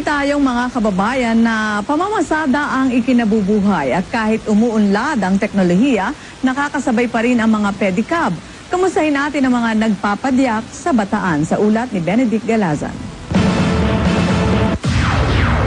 tayong mga kababayan na pamamasada ang ikinabubuhay at kahit umuunlad ang teknolohiya, nakakasabay pa rin ang mga pedicab. Kamustahin natin ang mga nagpapadyak sa bataan sa ulat ni Benedict Galazan.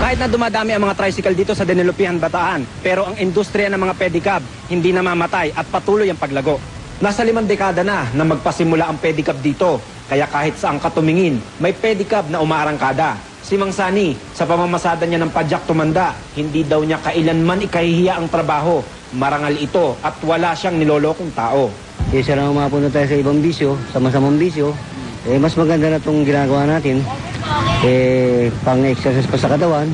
Kahit na dumadami ang mga tricycle dito sa Denelupihan Bataan, pero ang industriya ng mga pedicab hindi namamatay at patuloy ang paglago. Nasa limang dekada na na magpasimula ang pedicab dito, kaya kahit saan ka tumingin, may pedicab na umaarangkada. Si Mang Sani, sa pamamasada niya ng padyak tumanda, hindi daw niya kailanman ikahihiya ang trabaho. Marangal ito at wala siyang nilolokong tao. Kaysa lang mapunta tayo sa ibang bisyo, sa masamang bisyo, eh, mas maganda na itong ginagawa natin. Eh, pang-exercise pa sa katawan.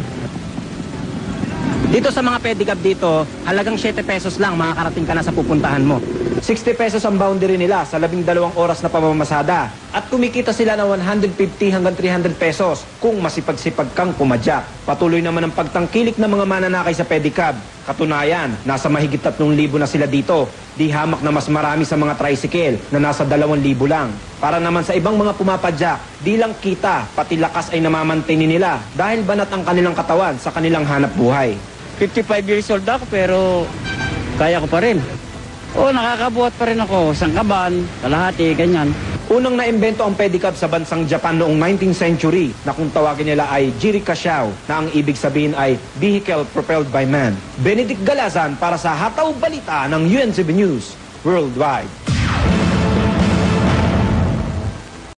Dito sa mga pedicab dito, halagang 7 pesos lang makakarating ka na sa pupuntahan mo. 60 pesos ang boundary nila sa labing dalawang oras na pamamasada. At kumikita sila ng 150 hanggang 300 pesos kung masipag-sipag kang pumadyak. Patuloy naman ang pagtangkilik ng mga mananakay sa pedicab. Katunayan, nasa mahigit 3,000 na sila dito. Di hamak na mas marami sa mga tricycle na nasa 2,000 lang. Para naman sa ibang mga pumapadyak, di lang kita, pati lakas ay namamantini nila dahil banat ang kanilang katawan sa kanilang hanap buhay. 55 years old ako pero kaya ko pa rin. Oo, nakakabuhat pa rin ako. Sangkaban, kalahati, ganyan. Unang naimbento ang pedicab sa bansang Japan noong 19th century na kung tawagin nila ay jirikashao na ang ibig sabihin ay vehicle propelled by man. Benedict Galazan para sa Hataw Balita ng UNCB News Worldwide.